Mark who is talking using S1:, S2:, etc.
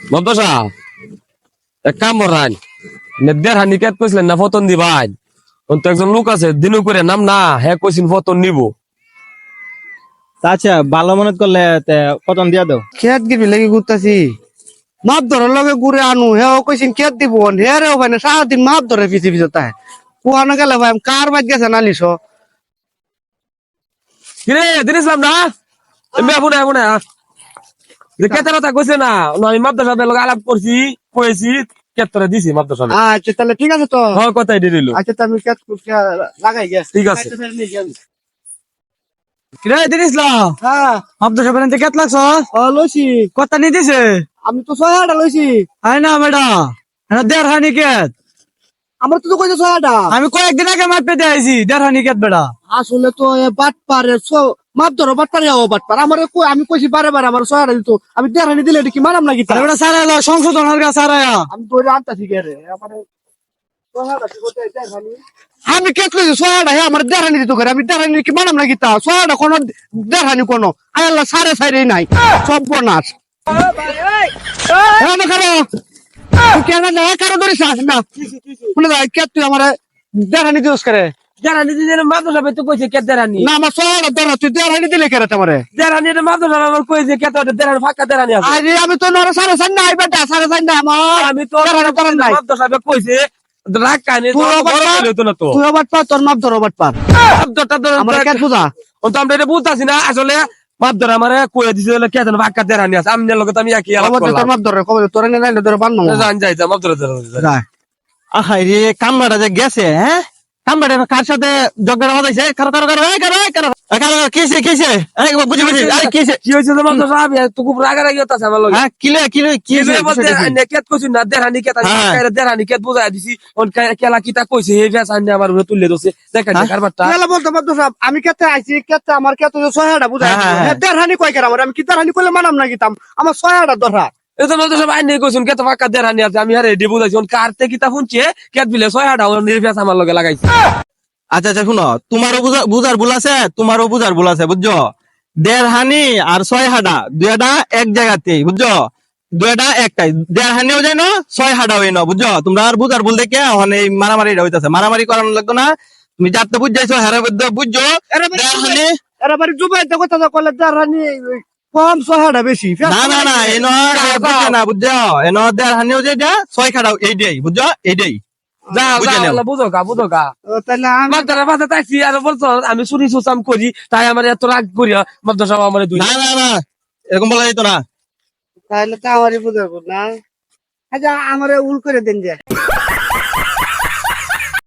S1: মন্তসা এক কাম করান। দেড় হানি কেট কইছিলেন না ফতন দিবাই। অন্ত একজন লোক আছে দিনু করে নাম না হ্যাঁ কইছিন ফতন নিব।
S2: আচ্ছা ভালো মনে করলে তে কতন দিয়া দাও।
S3: খেত গিবি লাগি ঘুরতাছি। মাপ ধরার লগে ঘুরে আনু হে ও কইছিন খেত দিব। হে রে ভাই না সারাদিন মাপ ধরে পিছি পিছি তাই। কুয়ানো গেলে ভাই কার বাজ গেছে নালিশ
S1: কিরে দিনিসলাম না? এমনি আপু না না? কইছে আমি মাদ্রাসা আলাপ করছি কইছি কেতরে দিছি মাদ্রাসা
S3: আচ্ছা তাহলে ঠিক আছে তো।
S1: হ্যাঁ কথাই দিয়ে দিল।
S3: আচ্ছা আমি খেত লাগাই গেছি।
S1: ঠিক আছে।
S2: কিরে দিনিসলাম
S3: হ্যাঁ।
S2: কেত লাগছ?
S3: ও লইছি।
S2: কত নি দিছে?
S3: আমি তো ছয়টা লইছি।
S2: আই না বেটা। এটা দেড় হানি কেত
S3: আমার তো কইছে ছয়টা
S2: আমি কয়েকদিন আগে মাপে দিয়ে আইছি দেড় হানি কেত বেড়া
S3: আসলে তো বাট পারে মাপ ধরো আমার আমি কইছি বারে বারে আমার ছয়টা দিত। আমি দেড়ানি দিলে এটা কি নাকি
S2: সারা এলো কাছে
S3: আমি ধরে আনতা ঠিক রে? আমার ছয়টা কি করতে দেড়ানি আমি কে কইছি ছয়টা হে আমার দেড়ানি দিত করে। আমি দেড়ানি কি মারাম নাকি তা? ছয়টা কোন দেড়ানি কোন। আল্লাহ সারে সারে নাই। সর্বনাশ। এ খারো কেন না কারও ধরিস না তুই আমার দেড়ানি দিস করে।
S1: মাদ্রাসা তো কইছে কে দেরানি
S3: না আমার তুই দিলে কেন তোমারে?
S1: দেরানি এটা মাদ্রাসা আমার কইছে কে তো দেরানি ফাঁকা দেরানি আছে।
S3: আরে আমি তো নর সাড়ে চার নাই বেটা সাড়ে চার নাই আমার।
S1: আমি তো
S3: দেড়ানি করেন নাই।
S1: মাদ্রাসা কইছে রাগ কানে
S3: তুই আবার পার।
S1: তো না তো।
S3: তুই আবার পার তোর মাপ ধরো পার। আমার কে বুঝা?
S1: ও তো আমরা এটা বুঝতাছি না আসলে মাদ্রাসা আমার কইয়া দিছে কে যেন ফাঁকা দেরানি আছে। আমি লগে তো আমি একই আলাপ
S3: তোর মাপ ধরে তোর বান্ন
S1: জান যাই যা মাদ্রাসা দেরানি
S2: আহাই রে কামড়াটা যে গেছে হ্যাঁ? কামড়াটা কার সাথে জগড়া বাজাইছে কারও কারও কারও এই কারও এই কারও। কারও কিসে কিসে এই বুঝি বুঝি আরে কিসে
S1: কি হইছে যে মাদ্রাসা আমি তো খুব রাগারাগি হতাছে আমার লগে।
S2: হ্যাঁ কিলে কিলে কিসে
S1: কিসের মধ্যে আইনে কেত কইছি না দেরানি কেত আমি। ফাঁকা দেরানি কেত বুঝাই দিছি। ওন কেলা কিতা কইছে হে ভেস আইনে আমার উপরে তুলে দছে দেখা
S2: হ্যাঁ?
S1: কারবারটা
S3: তাহলে বলতো মাপ ধর আমি কেতে আইছি কেতে আমার কেতে যে ছয়টা বুঝাই। দেড়হানি কয় কেন আমার আমি কি দেড়হানি করলে মানাম না গিতাম আমার ছয়টা ধরা
S1: এটা তো সব আইনে কইছুন কেত ফাঁকা দেরানি আছে আমি আরে রেডি বুঝাইছি কারতে কিতা শুনছে কেত বিলে ছয় হাটা ওন নির্ভেস আমার লগে লাগাইছে।
S2: আচ্ছা আচ্ছা শুনো তোমারও বুঝা- বুঝার ভুল আছে তোমারও বুঝার ভুল আছে বুঝছ? দেড় হানি আর ছয় হাডা দুইটা এক জায়গাতেই বুঝছ? দুইটা একটাই দেড় হানিও যায় না ছয় হাডাও না বুঝছ? তোমরা আর বুঝার ভুল দেখে এই মারামারি হইতাছে। মারামারি করানো লাগতো না তুমি যাতে বুঝাইছো হ্যাঁ বুঝছ? দেড় হানি
S3: এরা বাড়ি জুবাই কথা তো করলে দেড়হানি কম ছয়টা বেশি।
S2: না না না এনো বুঝছে না বুঝছ এনো দেড় হানিও ছয় বুঝছ
S1: যা
S2: বুঝে
S1: যা বুঝো কা বুঝো কা
S3: ও, তাহলে আমি
S1: মাদ্রাসা বাসা তাইছি আর বলছো আমি চুরি সুসাম করি তাই আমার এত রাগ করি মাদ্রাসা আমার দুই।
S2: না না না এরকম বলা যেত না।
S3: তাহলে তো আমারই বুঝাবো না। আচ্ছা আমার উল করে দেন যে